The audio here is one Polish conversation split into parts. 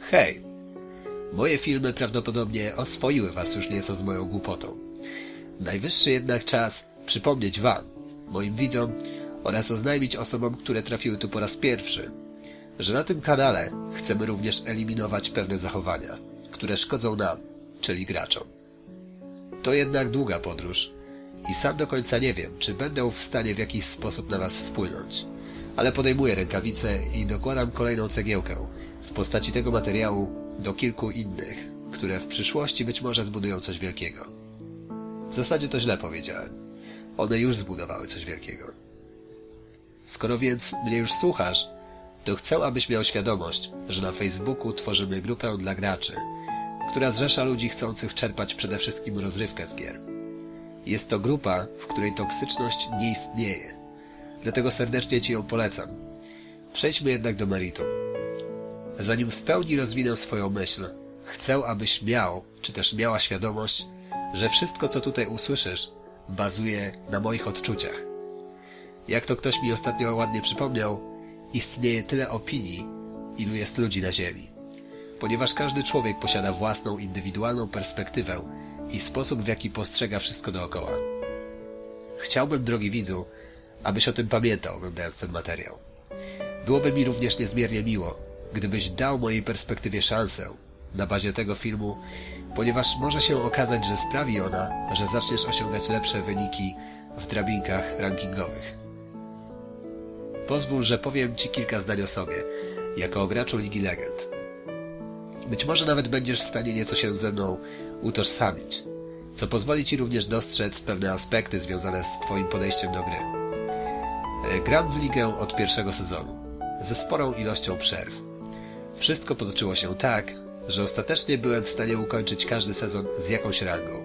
Hej! Moje filmy prawdopodobnie oswoiły was już nieco z moją głupotą. Najwyższy jednak czas przypomnieć wam, moim widzom oraz oznajmić osobom, które trafiły tu po raz pierwszy, że na tym kanale chcemy również eliminować pewne zachowania, które szkodzą nam, czyli graczom. To jednak długa podróż i sam do końca nie wiem, czy będę w stanie w jakiś sposób na was wpłynąć, ale podejmuję rękawice i dokładam kolejną cegiełkę postaci tego materiału do kilku innych, które w przyszłości być może zbudują coś wielkiego. W zasadzie to źle powiedziałem. One już zbudowały coś wielkiego. Skoro więc mnie już słuchasz, to chcę, abyś miał świadomość, że na Facebooku tworzymy grupę dla graczy, która zrzesza ludzi chcących czerpać przede wszystkim rozrywkę z gier. Jest to grupa, w której toksyczność nie istnieje. Dlatego serdecznie Ci ją polecam. Przejdźmy jednak do meritum. Zanim w pełni rozwinę swoją myśl, chcę, abyś miał, czy też miała świadomość, że wszystko, co tutaj usłyszysz, bazuje na moich odczuciach. Jak to ktoś mi ostatnio ładnie przypomniał, istnieje tyle opinii, ilu jest ludzi na Ziemi. Ponieważ każdy człowiek posiada własną, indywidualną perspektywę i sposób, w jaki postrzega wszystko dookoła. Chciałbym, drogi widzu, abyś o tym pamiętał, oglądając ten materiał. Byłoby mi również niezmiernie miło, gdybyś dał mojej perspektywie szansę na bazie tego filmu, ponieważ może się okazać, że sprawi ona, że zaczniesz osiągać lepsze wyniki w drabinkach rankingowych. Pozwól, że powiem Ci kilka zdań o sobie, jako o graczu Ligi Legend. Być może nawet będziesz w stanie nieco się ze mną utożsamić, co pozwoli Ci również dostrzec pewne aspekty związane z Twoim podejściem do gry. Gram w ligę od pierwszego sezonu, ze sporą ilością przerw. Wszystko potoczyło się tak, że ostatecznie byłem w stanie ukończyć każdy sezon z jakąś rangą.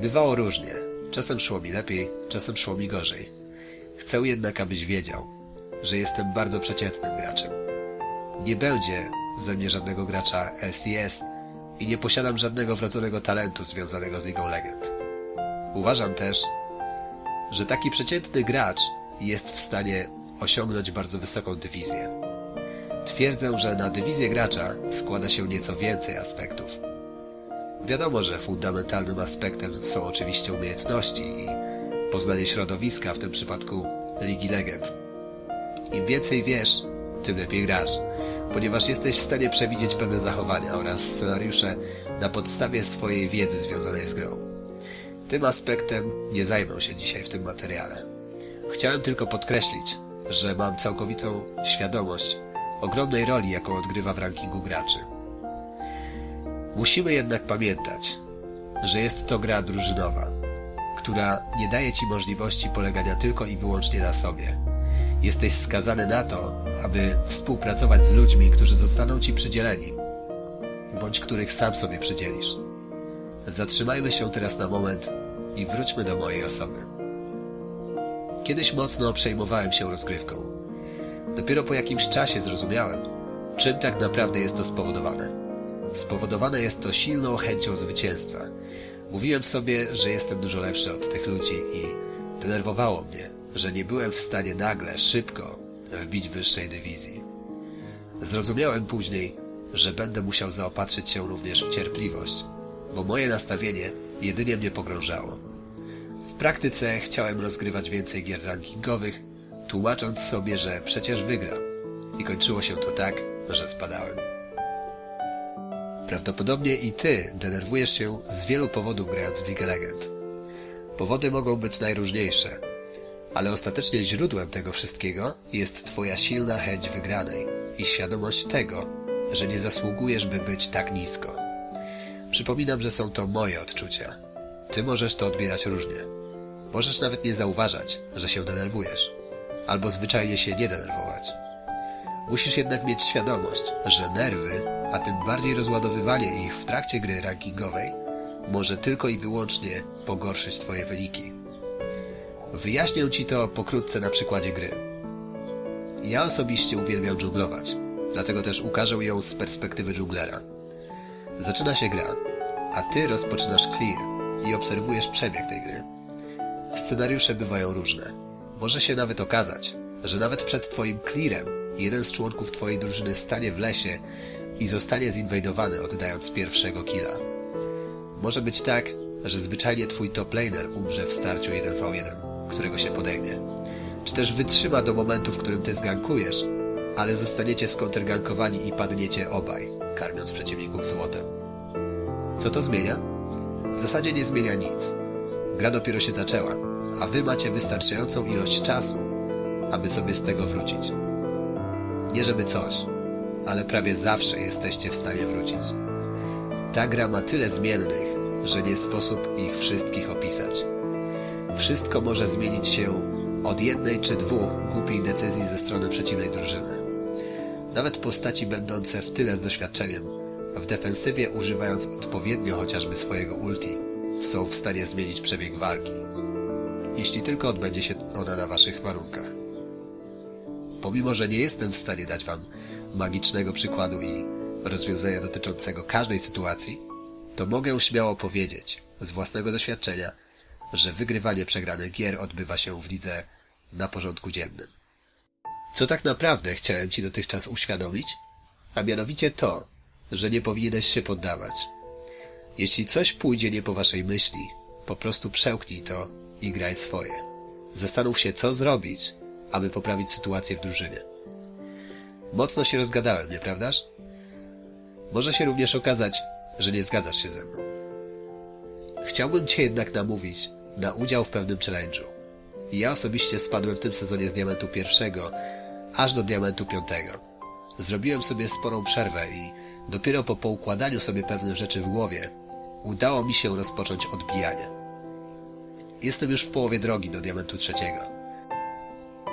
Bywało różnie. Czasem szło mi lepiej, czasem szło mi gorzej. Chcę jednak, abyś wiedział, że jestem bardzo przeciętnym graczem. Nie będzie ze mnie żadnego gracza LCS i nie posiadam żadnego wrodzonego talentu związanego z Ligą Legend. Uważam też, że taki przeciętny gracz jest w stanie osiągnąć bardzo wysoką dywizję. Twierdzę, że na dywizję gracza składa się nieco więcej aspektów. Wiadomo, że fundamentalnym aspektem są oczywiście umiejętności i poznanie środowiska, w tym przypadku Ligi Legend. Im więcej wiesz, tym lepiej grasz, ponieważ jesteś w stanie przewidzieć pewne zachowania oraz scenariusze na podstawie swojej wiedzy związanej z grą. Tym aspektem nie zajmę się dzisiaj w tym materiale. Chciałem tylko podkreślić, że mam całkowitą świadomość ogromnej roli, jaką odgrywa w rankingu graczy. Musimy jednak pamiętać, że jest to gra drużynowa, która nie daje ci możliwości polegania tylko i wyłącznie na sobie. Jesteś skazany na to, aby współpracować z ludźmi, którzy zostaną ci przydzieleni, bądź których sam sobie przydzielisz. Zatrzymajmy się teraz na moment i wróćmy do mojej osoby. Kiedyś mocno przejmowałem się rozgrywką. Dopiero po jakimś czasie zrozumiałem, czym tak naprawdę jest to spowodowane. Spowodowane jest to silną chęcią zwycięstwa. Mówiłem sobie, że jestem dużo lepszy od tych ludzi i denerwowało mnie, że nie byłem w stanie nagle, szybko wbić wyższej dywizji. Zrozumiałem później, że będę musiał zaopatrzyć się również w cierpliwość, bo moje nastawienie jedynie mnie pogrążało. W praktyce chciałem rozgrywać więcej gier rankingowych, tłumacząc sobie, że przecież wygram. I kończyło się to tak, że spadałem. Prawdopodobnie i ty denerwujesz się z wielu powodów grając w League Legend. Powody mogą być najróżniejsze, ale ostatecznie źródłem tego wszystkiego jest twoja silna chęć wygranej i świadomość tego, że nie zasługujesz, by być tak nisko. Przypominam, że są to moje odczucia. Ty możesz to odbierać różnie. Możesz nawet nie zauważać, że się denerwujesz, albo zwyczajnie się nie denerwować. Musisz jednak mieć świadomość, że nerwy, a tym bardziej rozładowywanie ich w trakcie gry rankingowej, może tylko i wyłącznie pogorszyć Twoje wyniki. Wyjaśnię Ci to pokrótce na przykładzie gry. Ja osobiście uwielbiam dżunglować, dlatego też ukażę ją z perspektywy dżunglera. Zaczyna się gra, a Ty rozpoczynasz clear i obserwujesz przebieg tej gry. Scenariusze bywają różne. Może się nawet okazać, że nawet przed Twoim clearem jeden z członków Twojej drużyny stanie w lesie i zostanie zinwajdowany oddając pierwszego killa. Może być tak, że zwyczajnie twój top laner umrze w starciu 1v1, którego się podejmie. Czy też wytrzyma do momentu, w którym ty zgankujesz, ale zostaniecie skontrgankowani i padniecie obaj, karmiąc przeciwników złotem. Co to zmienia? W zasadzie nie zmienia nic. Gra dopiero się zaczęła, a wy macie wystarczającą ilość czasu, aby sobie z tego wrócić. Nie żeby coś, ale prawie zawsze jesteście w stanie wrócić. Ta gra ma tyle zmiennych, że nie sposób ich wszystkich opisać. Wszystko może zmienić się od jednej czy dwóch głupich decyzji ze strony przeciwnej drużyny. Nawet postaci będące w tyle z doświadczeniem, w defensywie używając odpowiednio chociażby swojego ulti, są w stanie zmienić przebieg walki. Jeśli tylko odbędzie się ona na waszych warunkach. Pomimo, że nie jestem w stanie dać wam magicznego przykładu i rozwiązania dotyczącego każdej sytuacji, to mogę śmiało powiedzieć z własnego doświadczenia, że wygrywanie przegranych gier odbywa się w lidze na porządku dziennym. Co tak naprawdę chciałem Ci dotychczas uświadomić? A mianowicie to, że nie powinieneś się poddawać. Jeśli coś pójdzie nie po Waszej myśli, po prostu przełknij to i graj swoje. Zastanów się, co zrobić, aby poprawić sytuację w drużynie. Mocno się rozgadałem, nieprawdaż? Może się również okazać, że nie zgadzasz się ze mną. Chciałbym Cię jednak namówić na udział w pewnym challenge'u. Ja osobiście spadłem w tym sezonie z diamentu pierwszego aż do diamentu piątego. Zrobiłem sobie sporą przerwę i dopiero po poukładaniu sobie pewnych rzeczy w głowie udało mi się rozpocząć odbijanie. Jestem już w połowie drogi do diamentu trzeciego.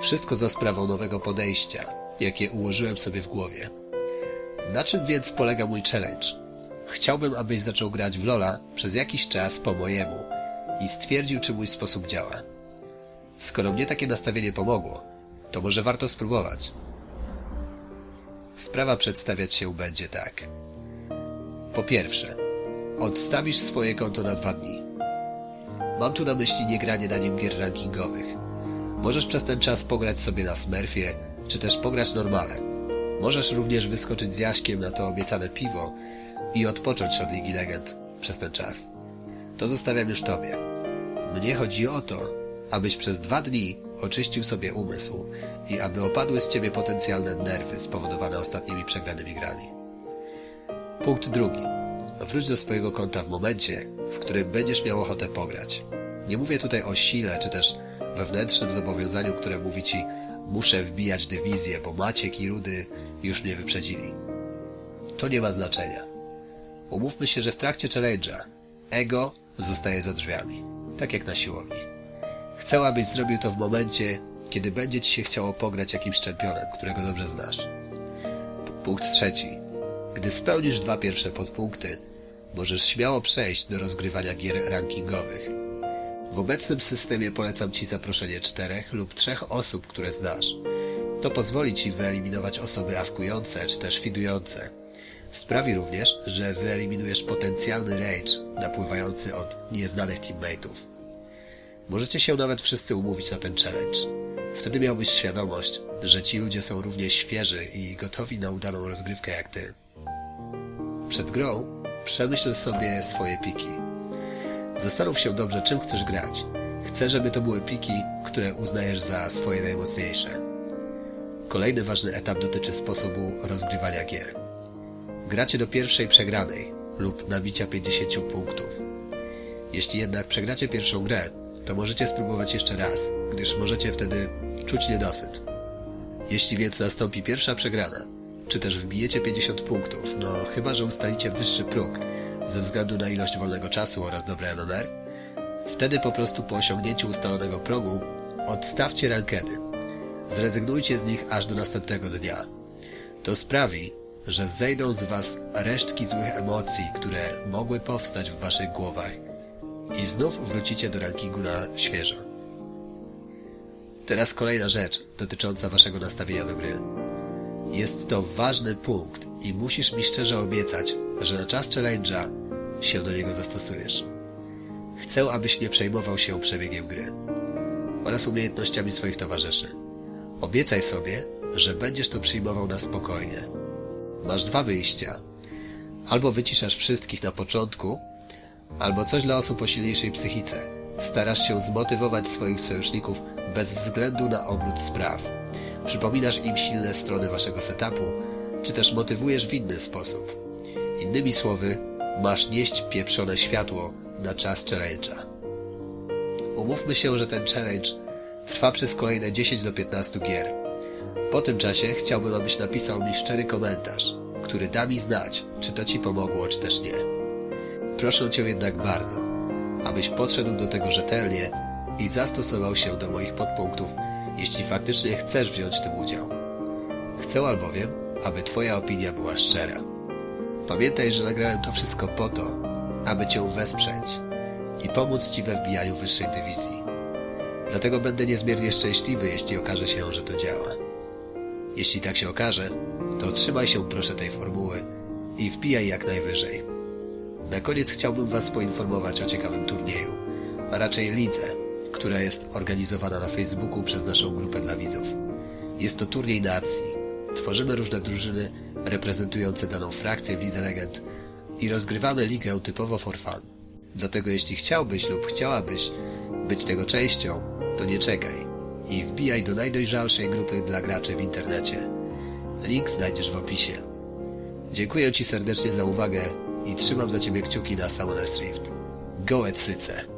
Wszystko za sprawą nowego podejścia, jakie ułożyłem sobie w głowie. Na czym więc polega mój challenge? Chciałbym, abyś zaczął grać w Lola przez jakiś czas po mojemu i stwierdził, czy mój sposób działa. Skoro mnie takie nastawienie pomogło, to może warto spróbować. Sprawa przedstawiać się będzie tak. Po pierwsze, odstawisz swoje konto na dwa dni. Mam tu na myśli nie granie na nim gier rankingowych. Możesz przez ten czas pograć sobie na Smurfie, czy też pograć normale. Możesz również wyskoczyć z Jaśkiem na to obiecane piwo i odpocząć od Ligi Legend przez ten czas. To zostawiam już Tobie. Mnie chodzi o to, abyś przez dwa dni oczyścił sobie umysł i aby opadły z Ciebie potencjalne nerwy spowodowane ostatnimi przegranymi grami. Punkt drugi. Wróć do swojego konta w momencie, w którym będziesz miał ochotę pograć. Nie mówię tutaj o sile, czy też wewnętrznym zobowiązaniu, które mówi Ci muszę wbijać dywizję, bo Maciek i Rudy już mnie wyprzedzili. To nie ma znaczenia. Umówmy się, że w trakcie challenge'a ego zostaje za drzwiami, tak jak na siłowni. Chcę, abyś zrobił to w momencie, kiedy będzie ci się chciało pograć jakimś czempionem, którego dobrze znasz. Punkt trzeci. Gdy spełnisz dwa pierwsze podpunkty, możesz śmiało przejść do rozgrywania gier rankingowych. W obecnym systemie polecam Ci zaproszenie czterech lub trzech osób, które znasz. To pozwoli Ci wyeliminować osoby awkujące czy też fidujące. Sprawi również, że wyeliminujesz potencjalny rage napływający od nieznanych teammateów. Możecie się nawet wszyscy umówić na ten challenge. Wtedy miałbyś świadomość, że ci ludzie są równie świeży i gotowi na udaną rozgrywkę jak ty. Przed grą przemyśl sobie swoje piki. Zastanów się dobrze, czym chcesz grać. Chcę, żeby to były piki, które uznajesz za swoje najmocniejsze. Kolejny ważny etap dotyczy sposobu rozgrywania gier. Gracie do pierwszej przegranej lub nabicia 50 punktów. Jeśli jednak przegracie pierwszą grę, to możecie spróbować jeszcze raz, gdyż możecie wtedy czuć niedosyt. Jeśli więc nastąpi pierwsza przegrana, czy też wbijecie 50 punktów, no chyba, że ustalicie wyższy próg ze względu na ilość wolnego czasu oraz dobre NNR, wtedy po prostu po osiągnięciu ustalonego progu odstawcie rankedy. Zrezygnujcie z nich aż do następnego dnia. To sprawi, że zejdą z was resztki złych emocji, które mogły powstać w waszych głowach i znów wrócicie do rankingu na świeżo. Teraz kolejna rzecz dotycząca waszego nastawienia do gry. Jest to ważny punkt i musisz mi szczerze obiecać, że na czas challenge'a się do niego zastosujesz. Chcę, abyś nie przejmował się przebiegiem gry oraz umiejętnościami swoich towarzyszy. Obiecaj sobie, że będziesz to przyjmował na spokojnie. Masz dwa wyjścia. Albo wyciszasz wszystkich na początku, albo coś dla osób o silniejszej psychice. Starasz się zmotywować swoich sojuszników bez względu na obrót spraw. Przypominasz im silne strony waszego setupu, czy też motywujesz w inny sposób. Innymi słowy, masz nieść pieprzone światło na czas challenge'a. Umówmy się, że ten challenge trwa przez kolejne 10 do 15 gier. Po tym czasie chciałbym, abyś napisał mi szczery komentarz, który da mi znać, czy to ci pomogło, czy też nie. Proszę cię jednak bardzo, abyś podszedł do tego rzetelnie i zastosował się do moich podpunktów, jeśli faktycznie chcesz wziąć w tym udział. Chcę albowiem, aby twoja opinia była szczera. Pamiętaj, że nagrałem to wszystko po to, aby cię wesprzeć i pomóc ci we wbijaniu wyższej dywizji. Dlatego będę niezmiernie szczęśliwy, jeśli okaże się, że to działa. Jeśli tak się okaże, to trzymaj się proszę tej formuły i wbijaj jak najwyżej. Na koniec chciałbym Was poinformować o ciekawym turnieju, a raczej lidze, która jest organizowana na Facebooku przez naszą grupę dla widzów. Jest to turniej nacji. Tworzymy różne drużyny reprezentujące daną frakcję w Lidze Legend i rozgrywamy ligę typowo for fun. Dlatego jeśli chciałbyś lub chciałabyś być tego częścią, to nie czekaj i wbijaj do najdojrzalszej grupy dla graczy w internecie. Link znajdziesz w opisie. Dziękuję Ci serdecznie za uwagę i trzymam za Ciebie kciuki na Summoner's Rift. Go Syce!